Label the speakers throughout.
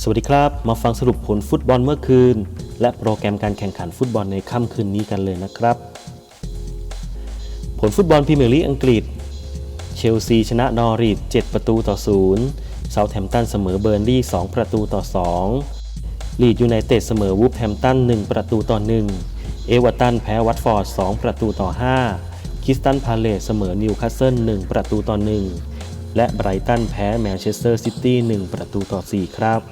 Speaker 1: สวัสดีครับ มาฟังสรุปผลฟุตบอลเมื่อคืน และโปรแกรมการแข่งขันฟุตบอลในค่ำคืนนี้กันเลยนะครับ ผลฟุตบอลพรีเมียร์ลีกอังกฤษ เชลซีชนะนอริท7ประตูต่อ0เซาท์แฮมป์ตันเสมอเบอร์นลี่2ประตูต่อ2ลีดยูไนเต็ดเสมอวูฟแฮมป์ตัน1ประตูต่อ 1 เอเวอร์ตันแพ้วัตฟอร์ด2ประตูต่อ 5 คิสตันพาเลสเสมอนิวคาสเซิล1ประตูต่อ 1 และไบรตันแพ้แมนเชสเตอร์ซิตี้1ประตูต่อ 4 ครับ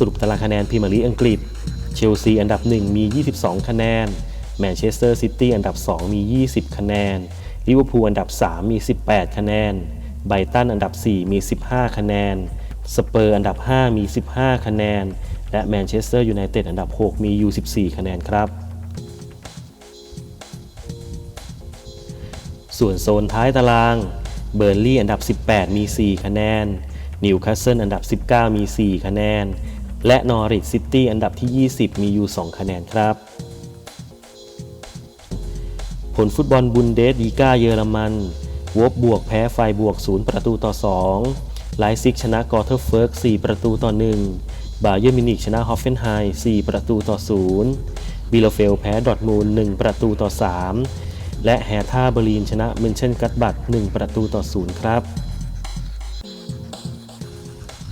Speaker 1: สรุปตารางคะแนนพรีเมียร์ลีกอังกฤษ เชลซีอันดับ 1 มี 22 คะแนน แมนเชสเตอร์ซิตี้อันดับ 2 มี 20 คะแนน ลิเวอร์พูลอันดับ 3 มี 18 คะแนน ไบรตันอันดับ 4 มี 15 คะแนน สเปอร์อันดับ 5 มี 15 คะแนน และแมนเชสเตอร์ยูไนเต็ดอันดับ 6 มีอยู่14 คะแนนครับ ส่วนโซนท้ายตาราง เบอร์ลี่อันดับ 18 มี 4 คะแนน นิวคาสเซิลอันดับ 19 มี 4 คะแนน และนอริทซิตี้อันดับที่ 20 มีอยู่ 2 คะแนนครับ ผลฟุตบอลบุนเดสลีกาเยอรมันวบบวกแพ้ไฟบวก 0 ประตูต่อ 2 ไลซิกชนะกอเทอร์เฟิร์ก 4 ประตูต่อ 1 บาเยอร์มินิกชนะฮอฟเฟนไฮม์4ประตูต่อ 0 บิลเฟลแพ้ดอร์ทมูล 1 ประตูต่อ 3 และแฮท่าเบอร์ลินชนะเมนเชนกัตบัต1ประตูต่อ 0 ครับ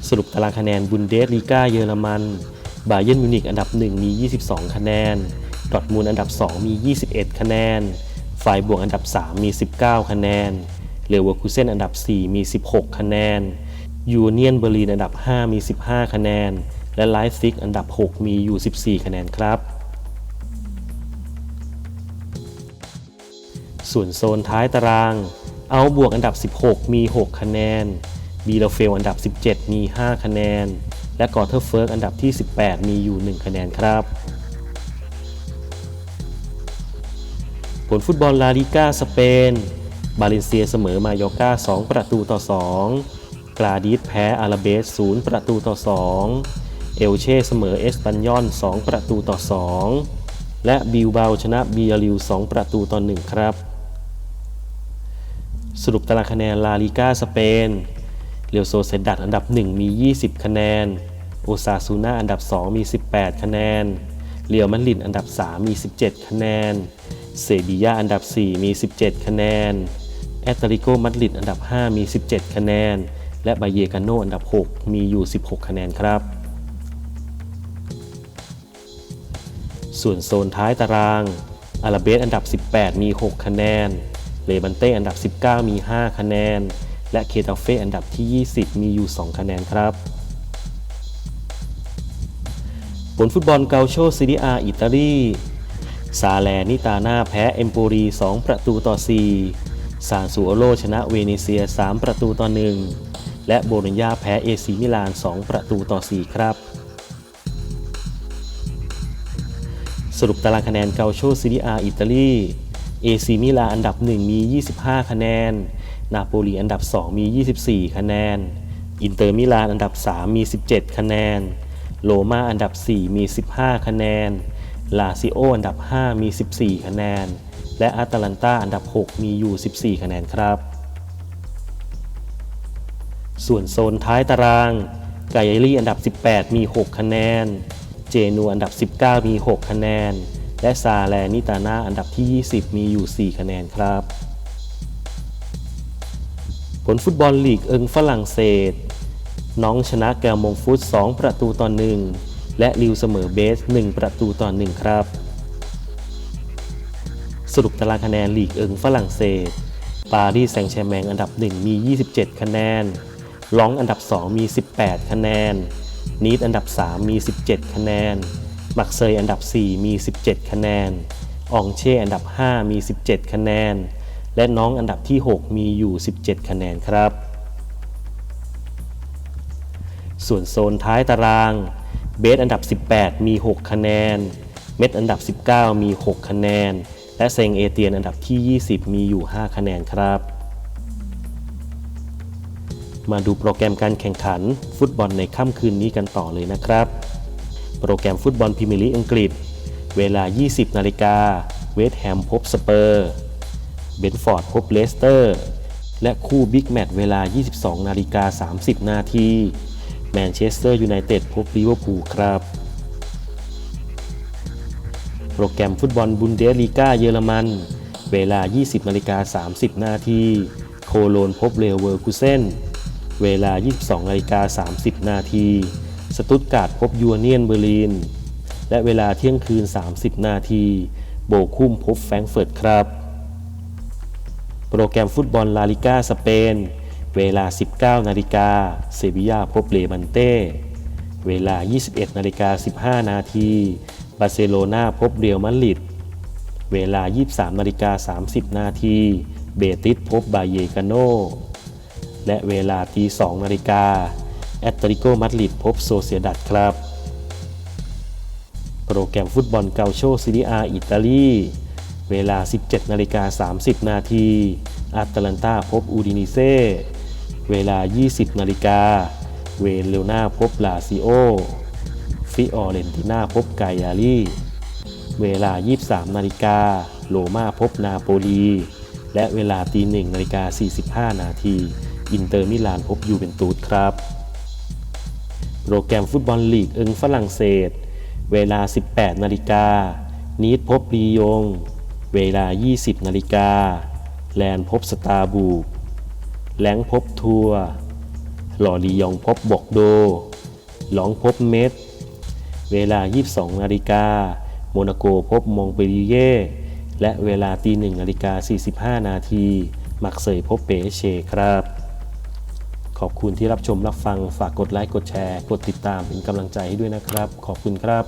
Speaker 1: สรุปตารางคะแนนบุนเดสลีกาเยอรมันบาเย r n m มิวนิกอันดับ 1 มี 22 คะแนนดอทมูลอันดับ 2 มี 21 คะแนนฝ่ายบวกอันดับ 3 มี 19 คะแนนเลเวอร์คูเซนอันดับ 4 มี 16 คะแนนยูเนียนเบอร์ลินอันดับ 5 มี 15 คะแนน และไลฟ์ซิกอันดับ 6 มีอยู่ 14 คะแนนครับ ส่วนโซนท้ายตาราง เอาบวกอันดับ 16 มี 6 คะแนน บีลเฟลอันดับ 17 มี 5 คะแนน และกอเทอร์เฟิร์กอันดับที่ 18 มีอยู่ 1 คะแนนครับ ผลฟุตบอลลาลิก้าสเปน บาเลนเซียเสมอมายอร์กา2 ประตูต่อ 2กลาดิสแพ้อาราเบส 0 ประตูต่อ 2 เอลเช่เสมอเอสปันยอน 2 ประตูต่อ 2 และบิลเบาชนะบียาริว 2 ประตูต่อ 1 ครับ สรุปตารางคะแนนลาลิก้าสเปน เรียวโซเซดัดอันดับ 1 มี 20 คะแนน โอซาซูน่าอันดับ 2 มี 18 คะแนน เรียวมันลินอันดับ 3 มี 17 คะแนน เซบียาอันดับ 4 มี 17 คะแนน แอตเลติโกมัดริดอันดับ 5 มี 17 คะแนน และบาเยกาโนอันดับ 6 มีอยู่ 16 คะแนนครับ ส่วนโซนท้ายตาราง อาราเบสอันดับ 18 มี 6 คะแนน เลบันเต้อันดับ 19 มี 5 คะแนน และเคตาเฟ่อันดับที่ 20 มีอยู่ 2 คะแนนครับ ผลฟุตบอลเกาโชซีรีอาอิตาลี ซาแลนิตาน่าแพ้เอมโปรี 2 ประตูต่อ 4 ซานซูโอโลชนะเวเนเซีย 3 ประตูต่อ 1 และโบโลญญาแพ้เอซีมิลาน 2 ประตูต่อ 4 ครับสรุปตารางคะแนนเกาโชซีรีอาอิตาลี เอซีมิลานอันดับ 1 มี 25 คะแนน นาโปลีอันดับ 2 มี 24 คะแนน อินเตอร์มิลานอันดับ 3 มี 17 คะแนนโรมาอันดับ 4 มี 15 คะแนน ลาซิโออันดับ 5 มี 14 คะแนน และอาตาลันตาอันดับ 6 มีอยู่ 14 คะแนนครับ ส่วนโซนท้ายตารางไกเอรี่อันดับ 18 มี 6 คะแนน เจนัวอันดับ 19 มี 6 คะแนน และซาแลนิตาน่าอันดับที่ 20 มีอยู่ 4 คะแนนครับ ผลฟุตบอลลีกเอิงฝรั่งเศส น้องชนะแกลมงฟุต 2 ประตูต่อ 1 และลิวเสมอเบส 1 ประตูต่อ 1 ครับ สรุปตารางคะแนนลีกเอิงฝรั่งเศส ปารีสแซงต์แชร์แมงอันดับ 1 มี 27 คะแนนลองอันดับ 2 มี 18 คะแนน นีดอันดับ 3 มี 17 คะแนน มักเซยอันดับ 4 มี 17 คะแนน อองเช่อันดับ 5 มี 17 คะแนน และน้องอันดับที่ 6 มีอยู่ 17 คะแนนครับ ส่วนโซนท้ายตาราง เบสอันดับ 18 มี 6 คะแนน เม็ดอันดับ 19 มี 6 คะแนน และเซงเอเตียนอันดับที่ 20 มีอยู่ 5 คะแนนครับ มาดูโปรแกรมการแข่งขันฟุตบอลในค่ำคืนนี้กันต่อเลยนะครับ โปรแกรมฟุตบอลพรีเมียร์ลีกอังกฤษ เวลา 20 นาฬิกา เวสต์แฮมพบสเปอร์ เบนฟอร์ดพบเลสเตอร์ และคู่บิ๊กแมตช์เวลา 22 นาฬิกา 30 นาทีแมนเชสเตอร์ยูไนเต็ดพบลิเวอร์พูลครับ โปรแกรมฟุตบอลบุนเดสลีกาเยอรมัน เวลา 20 นาฬิกา 30 นาทีโคโลนพบเลเวอร์คูเซนเวลา 22 นาฬิกา 30 นาทีสตุตการ์ดพบยูเนียนเบอร์ลิน และเวลาเที่ยงคืน 30 นาทีโบคุ้มพบแฟรงเฟิร์ตครับ โปรแกรมฟุตบอลลาลิกาสเปน เวลา 19 นาฬิกาเซบียาพบเลมันเต้ เวลา 21 นาฬิกา 15 นาทีบาร์เซโลนาพบเรียวมาดริด เวลา 23 นาฬิกา 30 นาทีเบติสพบบาเยกาโน และเวลาตี2นาฬิกาแอตติโกมาดริดพบโซเซียดัดครับ โปรแกรมฟุตบอลเกาโชซีรีอาอิตาลี เวลา 17 นาฬิกา 30 นาทีอาตแลนตาพบอูดินิเซเวลา 20 นาฬิกา เวเลนาพบลาซิโอ ฟิออเรนติน่าพบไกยาลีเวลา 23 นาฬิกาโรม่าพบนาโปลี และเวลาตี1นาฬิกา 45 นาที อินเตอร์มิลานพบยูเวนตุสครับ โปรแกรมฟุตบอลลีกเอิงฝรั่งเศส เวลา 18 นาฬิกา นีดพบรียง เวลา 20 นาฬิกา แลนพบสตาร์บูกแหลงพบทัวร์หล่อลียองพบบอกโด หลองพบเมดเวลา 22 นาฬิกา โมนาโกพบมองเปรีเย่ และเวลาตี1นาฬิกา 45 นาที มักเซยพบเปเชครับ ขอบคุณที่รับชมรับฟัง ฝากกดไลค์ กดแชร์ กดติดตามเป็นกำลังใจให้ด้วยนะครับ ขอบคุณครับ